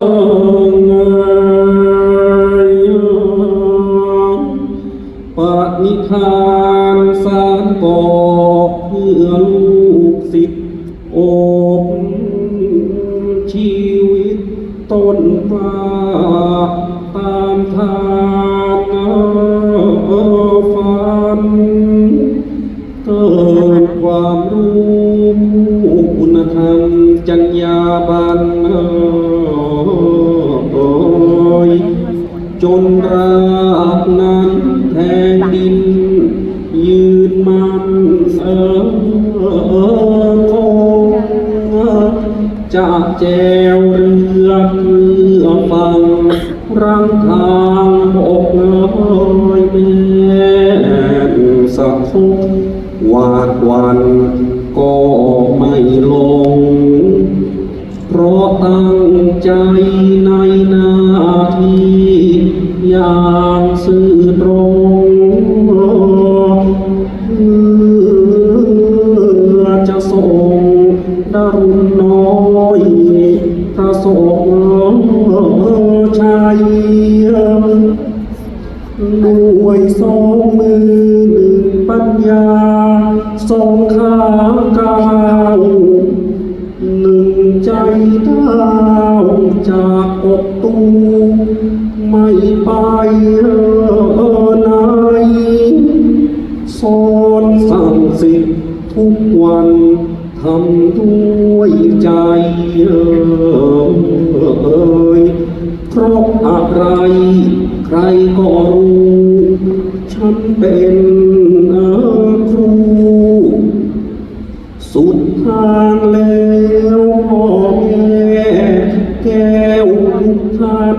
ปณิธานสารก่อเพื่อลูกศิษย์อบชีวิตต้นกล้าตามทาง ยจนรากนั้นแทงดิน ยืนมันเออคงจากแจวเรือเพื่อฟังรังทางบอกเอยแม่สักคงวาดวันก็ไม่ลงางซื่อตรงจะส่งดารุณน้อยพระสงฆ์ชัยด้วยสองมือหนึ่งปัญญาสองขาก้าวหนึ่งใจเดาจากอกตู ทธิ์ทุกวันทำด้วยใจเอ่ยเพราะอะไร ใครก็รู้ ฉันเป็นครู สุดทางแล้วพ่อแม่แก้วทุกท่าน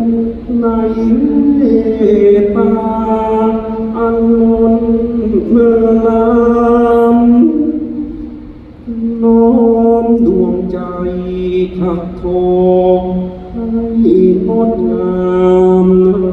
มในเมตตาอันมุนเมื่อลำน้อมดวงใจทักทองให้งดงาม